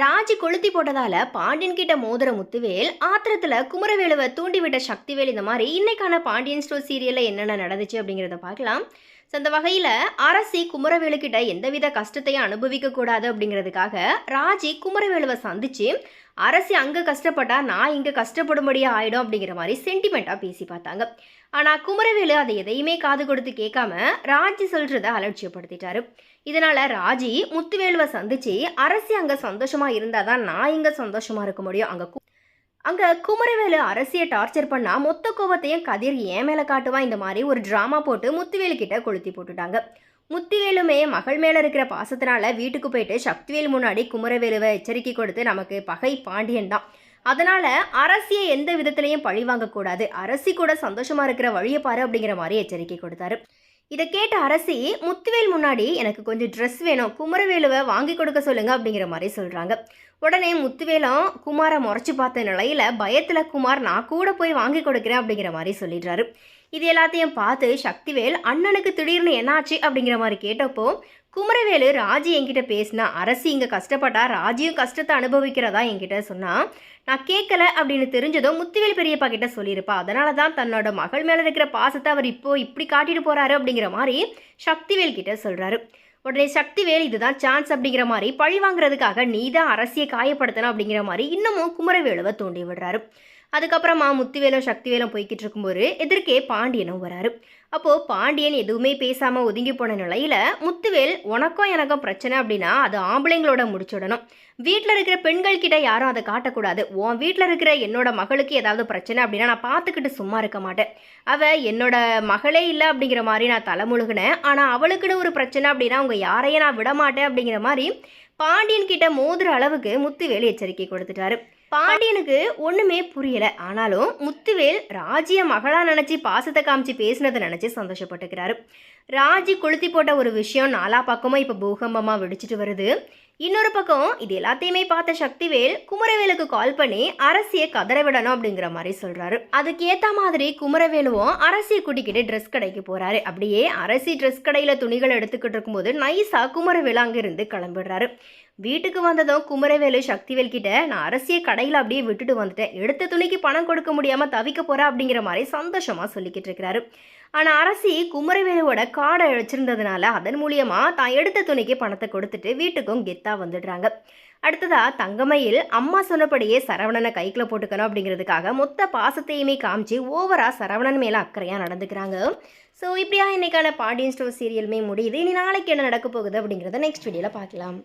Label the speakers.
Speaker 1: ராஜி கொளுத்தி போட்டதால பாண்டியன் கிட்ட மோதிர முத்துவேல் ஆத்திரத்துல குமரவேலுவை தூண்டிவிட்ட சக்திவேல் இந்த மாதிரி இன்னைக்கான பாண்டியன் ஸ்டோர் சீரியல்ல என்னென்ன நடந்துச்சு அப்படிங்கிறத பார்க்கலாம். ஸோ அந்த வகையில் அரசி குமரவேலு கிட்ட எந்தவித கஷ்டத்தையும் அனுபவிக்க கூடாது அப்படிங்கிறதுக்காக ராஜி குமரவேலுவை சந்திச்சு அரசி அங்கே கஷ்டப்பட்டா நான் இங்கே கஷ்டப்படும்படியா ஆயிடும் அப்படிங்கிற மாதிரி சென்டிமெண்ட்டாக பேசி பார்த்தாங்க. ஆனால் குமரவேலு அதை எதையுமே காது கொடுத்து கேட்காம ராஜி சொல்றத அலட்சியப்படுத்திட்டாரு. இதனால ராஜி முத்துவேலுவை சந்திச்சு அரசி அங்கே சந்தோஷமா இருந்தாதான் நான் இங்கே சந்தோஷமா இருக்க முடியும். அங்கே அங்கே குமரவேலு அரசியை டார்ச்சர் பண்ணா மொத்த கோவத்தையும் கதிர் ஏன் மேலே காட்டுவான் இந்த மாதிரி ஒரு ட்ராமா போட்டு முத்துவேலு கிட்ட கொளுத்தி போட்டுட்டாங்க. முத்துவேலுமே மகள் மேலே இருக்கிற பாசத்தினால வீட்டுக்கு போயிட்டு சக்திவேல் முன்னாடி குமரவேலுவை எச்சரிக்கை கொடுத்து நமக்கு பகை பாண்டியன் தான். அதனால் அரசியை எந்த விதத்திலையும் பழி வாங்கக்கூடாது அரசி கூட சந்தோஷமாக இருக்கிற வழியை பாரு அப்படிங்கிற மாதிரி எச்சரிக்கை கொடுத்தாரு. இதை கேட்ட அரசி முத்துவேல் முன்னாடி எனக்கு கொஞ்சம் ட்ரெஸ் வேணும். குமரவேலுவை வாங்கி கொடுக்க சொல்லுங்க அப்படிங்கிற மாதிரி சொல்கிறாங்க உடனே முத்துவேலும் குமாரை முறைச்சி பார்த்த நிலையில் பயத்தில் குமார் நான் கூட போய் வாங்கி கொடுக்குறேன் அப்படிங்கிற மாதிரி சொல்லிடுறாரு. இது எல்லாத்தையும் பார்த்து சக்திவேல் அண்ணனுக்கு திடீர்னு என்னாச்சு? அப்படிங்கிற மாதிரி கேட்டப்போ குமரவேலு ராஜி என்கிட்ட பேசினா அரசி இங்கே கஷ்டப்பட்டா ராஜியும் கஷ்டத்தை அனுபவிக்கிறதா என்கிட்ட சொன்னால் நான் கேட்கல அப்படின்னு தெரிஞ்சதும் முத்துவேல் பெரியப்பா கிட்ட சொல்லியிருப்பா. அதனால தான் தன்னோட மகள் மேலே இருக்கிற பாசத்தை அவர் இப்போ இப்படி காட்டிட்டு போகிறாரு அப்படிங்கிற மாதிரி சக்திவேல் கிட்ட சொல்கிறாரு உடனே சக்திவேல் இதுதான் சான்ஸ் அப்படிங்கிற மாதிரி பழி வாங்குறதுக்காக நீ தான் அரசியை காயப்படுத்தணும் அப்படிங்கிற மாதிரி இன்னமும் குமரவேலுவை தூண்டி விடுறாரு. அதுக்கப்புறமா முத்துவேலும் சக்திவேலும் போய்கிட்டு இருக்கும்போது எதிர்க்கே பாண்டியனும் வராரு. அப்போது பாண்டியன் எதுவுமே பேசாமல் ஒதுங்கி போன நிலையில் முத்துவேல் உனக்கும் எனக்கும் பிரச்சனை அப்படின்னா அது ஆம்பளைங்களோட முடிச்சுடணும். வீட்டில் இருக்கிற பெண்கள் கிட்ட யாரும் அதை காட்டக்கூடாது. உன் வீட்டில் இருக்கிற என்னோட மகளுக்கு ஏதாவது பிரச்சனை அப்படின்னா நான் பார்த்துக்கிட்டு சும்மா இருக்க மாட்டேன். அவள் என்னோட மகளே இல்லை அப்படிங்கிற மாதிரி நான் தலைமுழுகினேன். ஆனால் அவளுக்குன்னு ஒரு பிரச்சனை அப்படின்னா அவங்க யாரையும் நான் விட மாட்டேன் அப்படிங்கிற மாதிரி பாண்டியன் கிட்ட மோதுற அளவுக்கு முத்துவேல் எச்சரிக்கை கொடுத்துட்டாரு. பாண்டியனுக்கு ஒண்ணுமே புரியல. ஆனாலும் முத்துவேல் ராஜிய மகளா நினைச்சு பாசத்தை காமிச்சு பேசினதை நினைச்சு சந்தோஷப்பட்டுக்கிறாரு. ராஜி கொளுத்தி போட்ட ஒரு விஷயம் நாலா பக்கமும் இப்ப பூகம்பமா வெடிச்சிட்டு வருது. இன்னொரு பக்கம் இது எல்லாத்தையுமே பார்த்த சக்திவேல் குமரவேலுக்கு கால் பண்ணி அரசியை கதற விடணும் அப்படிங்கிற மாதிரி சொல்றாரு. அதுக்கேற்ற மாதிரி குமரவேலுவும் அரசியை கூட்டிக்கிட்டு ட்ரெஸ் கடைக்கு போறாரு. அப்படியே அரசி ட்ரெஸ் கடையில துணிகள் எடுத்துக்கிட்டு இருக்கும்போது நைஸா குமரவேலு அங்கிருந்து கிளம்பிடுறாரு. வீட்டுக்கு வந்ததும் குமரவேலு சக்திவேல் கிட்ட நான் அரசியை கடையில் அப்படியே விட்டுட்டு வந்துட்டேன். எடுத்த துணிக்கு பணம் கொடுக்க முடியாம தவிக்க போறா அப்படிங்கிற மாதிரி சந்தோஷமா சொல்லிக்கிட்டு இருக்கிறாரு ஆனா அரசி குமரவேலுவோட காடை அழைச்சிருந்ததுனால அதன் மூலியமா தான் எடுத்த துணிக்கு பணத்தை கொடுத்துட்டு வீட்டுக்கும் கெத்தா வந்துடுறாங்க. அடுத்ததா தங்கமையில் அம்மா சொன்னபடியே சரவணனை கைக்குள்ள போட்டுக்கணும் அப்படிங்கிறதுக்காக மொத்த பாசத்தையுமே காமிச்சு ஓவரா சரவணன் மேல அக்கறையா நடந்துக்கிறாங்க. ஸோ இப்படியா இன்னைக்கான பாண்டியன் ஸ்டோர் சீரியலுமே முடியுது. இனி நாளைக்கு என்ன நடக்க போகுது அப்படிங்கிறத நெக்ஸ்ட் வீடியோவில் பார்க்கலாம்.